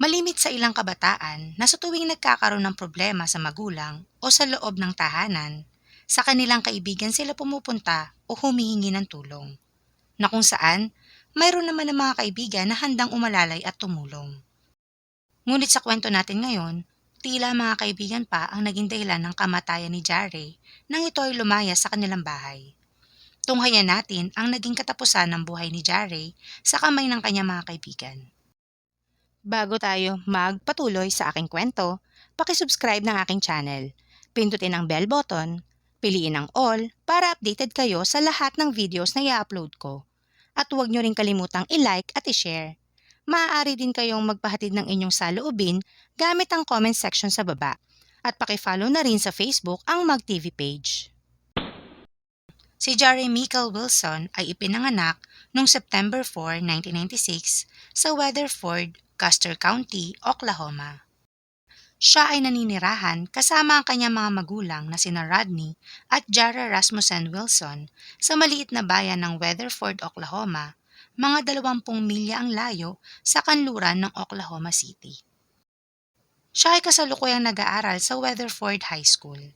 Malimit sa ilang kabataan na sa tuwing nagkakaroon ng problema sa magulang o sa loob ng tahanan, sa kanilang kaibigan sila pumupunta o humihingi ng tulong. Na kung saan, mayroon naman ng mga kaibigan na handang umalalay at tumulong. Ngunit sa kwento natin ngayon, tila mga kaibigan pa ang naging dahilan ng kamatayan ni Jare nang ito ay lumaya sa kanilang bahay. Tunghayan natin ang naging katapusan ng buhay ni Jare sa kamay ng kanyang mga kaibigan. Bago tayo magpatuloy sa aking kwento, pakisubscribe ng aking channel. Pindutin ang bell button, piliin ang all para updated kayo sa lahat ng videos na i-upload ko. At huwag nyo rin kalimutang i-like at i-share. Maaari din kayong magpahatid ng inyong saloobin gamit ang comment section sa baba. At pakifollow na rin sa Facebook ang MagTV page. Si Jerry Michael Wilson ay ipinanganak noong September 4, 1996 sa Weatherford, Custer County, Oklahoma. Siya ay naninirahan kasama ang kanyang mga magulang na sina Rodney at Jara Rasmussen Wilson sa maliit na bayan ng Weatherford, Oklahoma, mga dalawampung milya ang layo sa kanluran ng Oklahoma City. Siya ay kasalukuyang nag-aaral sa Weatherford High School.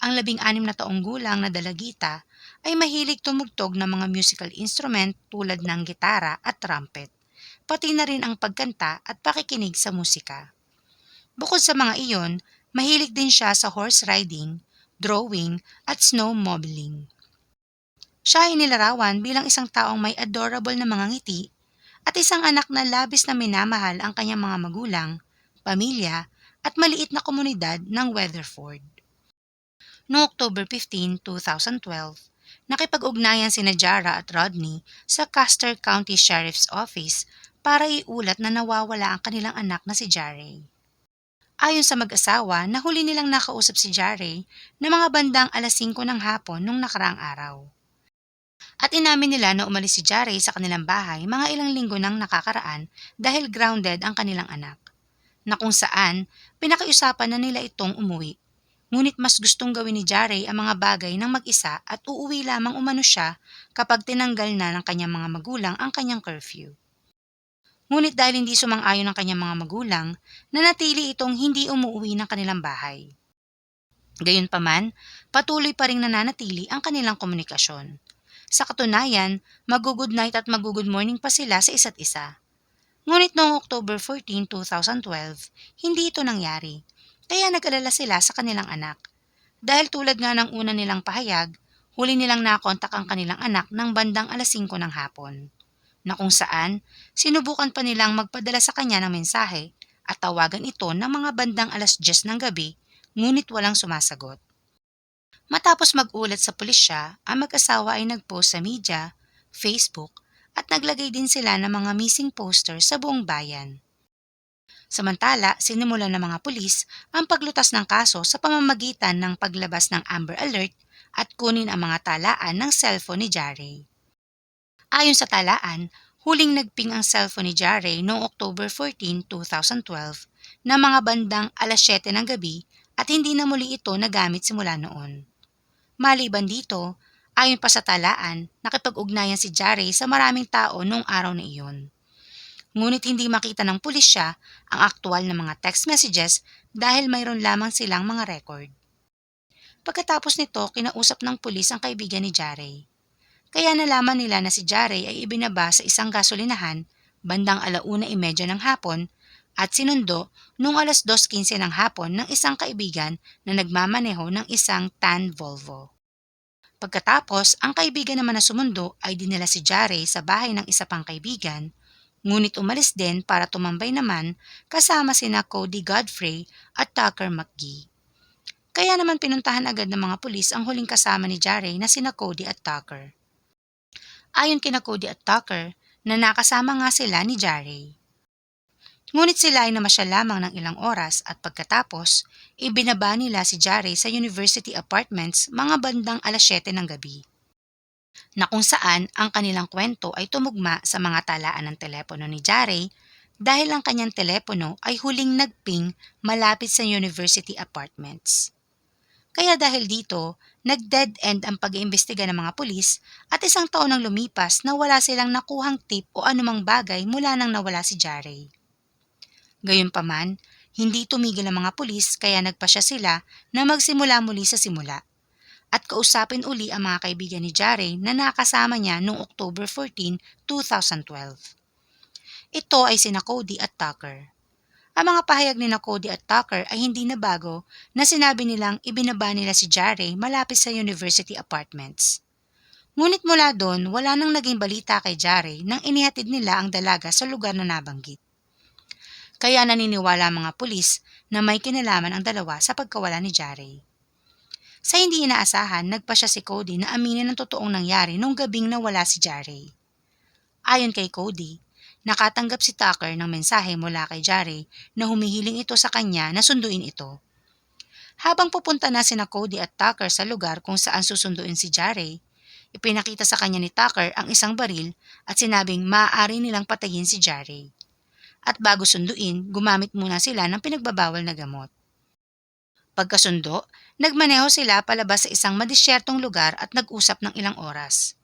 Ang labing-anim na taong gulang na dalagita ay mahilig tumugtog ng mga musical instrument tulad ng gitara at trumpet pati na rin ang pagkanta at pakikinig sa musika. Bukod sa mga iyon, mahilig din siya sa horse riding, drawing at snowmobiling. Siya ay nilarawan bilang isang taong may adorable na mga ngiti at isang anak na labis na minamahal ang kanyang mga magulang, pamilya at maliit na komunidad ng Weatherford. Noong October 15, 2012, nakipag-ugnayan sina Jara at Rodney sa Custer County Sheriff's Office para iulat na nawawala ang kanilang anak na si Jare. Ayon sa mag-asawa, nahuli nilang nakausap si Jare na mga bandang alas 5 ng hapon nung nakaraang araw. At inamin nila na umalis si Jare sa kanilang bahay mga ilang linggo nang nakakaraan dahil grounded ang kanilang anak. Na kung saan, pinakiusapan na nila itong umuwi. Ngunit mas gustong gawin ni Jare ang mga bagay ng mag-isa at uuwi lamang umano siya kapag tinanggal na ng kanyang mga magulang ang kanyang curfew. Ngunit dahil hindi sumang-ayon ng kanyang mga magulang, nanatili itong hindi umuwi ng kanilang bahay. Gayunpaman, patuloy pa rin nananatili ang kanilang komunikasyon. Sa katunayan, mag-good night at mag-good morning pa sila sa isa't isa. Ngunit noong October 14, 2012, hindi ito nangyari. Kaya nag-alala sila sa kanilang anak. Dahil tulad nga ng una nilang pahayag, huli nilang nakontak ang kanilang anak ng bandang alas 5 ng hapon na kung saan sinubukan pa nilang magpadala sa kanya ng mensahe at tawagan ito ng mga bandang alas 10 ng gabi ngunit walang sumasagot. Matapos mag-ulat sa pulisya, ang mag-asawa ay nag-post sa media, Facebook at naglagay din sila ng mga missing posters sa buong bayan. Samantala, sinimula ng mga pulis ang paglutas ng kaso sa pamamagitan ng paglabas ng Amber Alert at kunin ang mga talaan ng cellphone ni Jare. Ayon sa talaan, huling nagping ang cellphone ni Jare noong October 14, 2012 na mga bandang alas 7 ng gabi at hindi na muli ito nagamit simula noon. Maliban dito, ayon pa sa talaan, nakipag-ugnayan si Jare sa maraming tao noong araw na iyon. Ngunit hindi makita ng pulisya ang aktual na mga text messages dahil mayroon lamang silang mga record. Pagkatapos nito, kinausap ng pulis ang kaibigan ni Jare. Kaya nalaman nila na si Jare ay ibinaba sa isang gasolinahan bandang alauna imedya ng hapon at sinundo noong alas 2.15 ng hapon ng isang kaibigan na nagmamaneho ng isang tan Volvo. Pagkatapos, ang kaibigan naman na sumundo ay dinala si Jare sa bahay ng isa pang kaibigan, ngunit umalis din para tumambay naman kasama sina Cody Godfrey at Tucker McGee. Kaya naman pinuntahan agad ng mga pulis ang huling kasama ni Jare na sina Cody at Tucker. Ayon kina Cody at Tucker, na nakasama nga sila ni Jare. Ngunit sila ay namasya lamang ng ilang oras at pagkatapos, ibinaba nila si Jare sa University Apartments mga bandang alas 7 ng gabi. Na kung saan ang kanilang kwento ay tumugma sa mga talaan ng telepono ni Jare dahil ang kanyang telepono ay huling nagping malapit sa University Apartments. Kaya dahil dito, nag-dead end ang pag-iimbestiga ng mga pulis at isang taon nang lumipas na wala silang nakuhang tip o anumang bagay mula nang nawala si Jare. Gayunpaman, hindi tumigil ang mga pulis kaya nagpasya sila na magsimula muli sa simula at kausapin uli ang mga kaibigan ni Jare na nakasama niya noong October 14, 2012. Ito ay sina Cody at Tucker. Ang mga pahayag ni Cody at Tucker ay hindi na bago na sinabi nilang ibinaba nila si Jare malapit sa University Apartments. Ngunit mula doon, wala nang naging balita kay Jare nang inihatid nila ang dalaga sa lugar na nabanggit. Kaya naniniwala ang mga pulis na may kinalaman ang dalawa sa pagkawala ni Jare. Sa hindi inaasahan, nagpa siya si Cody na aminin ang totoong nangyari nung gabing nawala si Jare. Ayon kay Cody, nakatanggap si Tucker ng mensahe mula kay Jare na humihiling ito sa kanya na sunduin ito. Habang pupunta na sina Cody at Tucker sa lugar kung saan susunduin si Jare, ipinakita sa kanya ni Tucker ang isang baril at sinabing maaari nilang patayin si Jare. At bago sunduin, gumamit muna sila ng pinagbabawal na gamot. Pagkasundo, nagmaneho sila palabas sa isang madisyertong lugar at nag-usap ng ilang oras.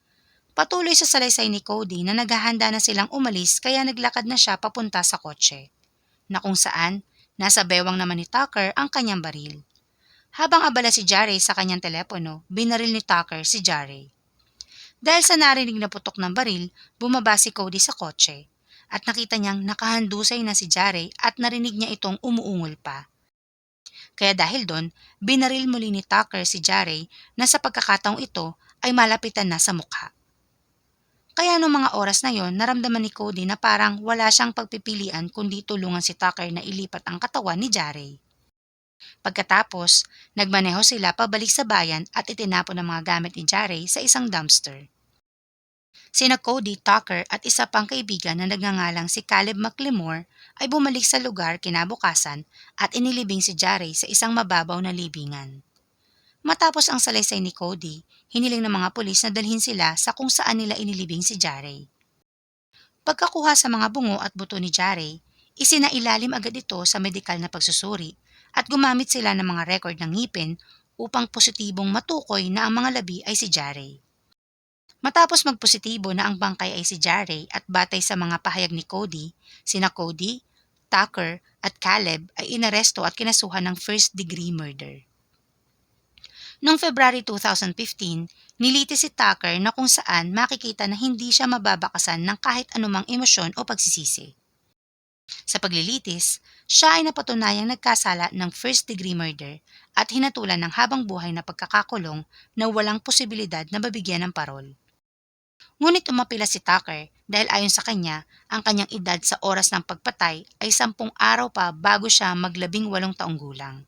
Patuloy sa salaysay ni Cody na naghahanda na silang umalis kaya naglakad na siya papunta sa kotse. Na kung saan, nasa bewang naman ni Tucker ang kanyang baril. Habang abala si Jare sa kanyang telepono, binaril ni Tucker si Jare. Dahil sa narinig na putok ng baril, bumaba si Cody sa kotse at nakita niyang nakahandusay na si Jare at narinig niya itong umuungol pa. Kaya dahil doon, binaril muli ni Tucker si Jare na sa pagkakataong ito ay malapitan na sa mukha. Kaya noong mga oras na yon, naramdaman ni Cody na parang wala siyang pagpipilian kundi tulungan si Tucker na ilipat ang katawan ni Jare. Pagkatapos, nagmaneho sila pabalik sa bayan at itinapon ang mga gamit ni Jare sa isang dumpster. Sina Cody, Tucker at isa pang kaibigan na nagngangalang si Caleb McLemore ay bumalik sa lugar kinabukasan at inilibing si Jare sa isang mababaw na libingan. Matapos ang salaysay ni Cody, hiniling ng mga pulis na dalhin sila sa kung saan nila inilibing si Jare. Pagkakuha sa mga bungo at buto ni Jare, isinailalim agad ito sa medikal na pagsusuri at gumamit sila ng mga record ng ngipin upang positibong matukoy na ang mga labi ay si Jare. Matapos magpositibo na ang bangkay ay si Jare at batay sa mga pahayag ni Cody, sina Cody, Tucker at Caleb ay inaresto at kinasuhan ng first degree murder. Noong February 2015, nilitis si Tucker na kung saan makikita na hindi siya mababakasan ng kahit anumang emosyon o pagsisisi. Sa paglilitis, siya ay napatunayang nagkasala ng first degree murder at hinatulan ng habang buhay na pagkakakulong na walang posibilidad na mabigyan ng parol. Ngunit umapila si Tucker dahil ayon sa kanya, ang kanyang edad sa oras ng pagpatay ay sampung araw pa bago siya maglabing walong taong gulang.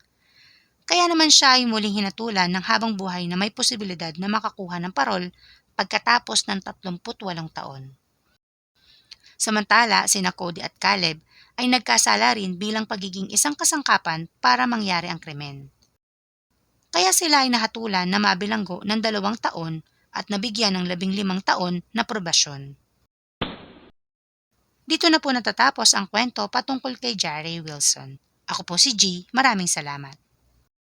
Kaya naman siya ay muling hinatulan ng habang buhay na may posibilidad na makakuha ng parol pagkatapos ng 38 taon. Samantala, sina Cody at Caleb ay nagkasala rin bilang pagiging isang kasangkapan para mangyari ang krimen. Kaya sila ay nahatulan na mabilanggo ng dalawang taon at nabigyan ng labing limang taon na probasyon. Dito na po natatapos ang kwento patungkol kay Jerry Wilson. Ako po si G. Maraming salamat.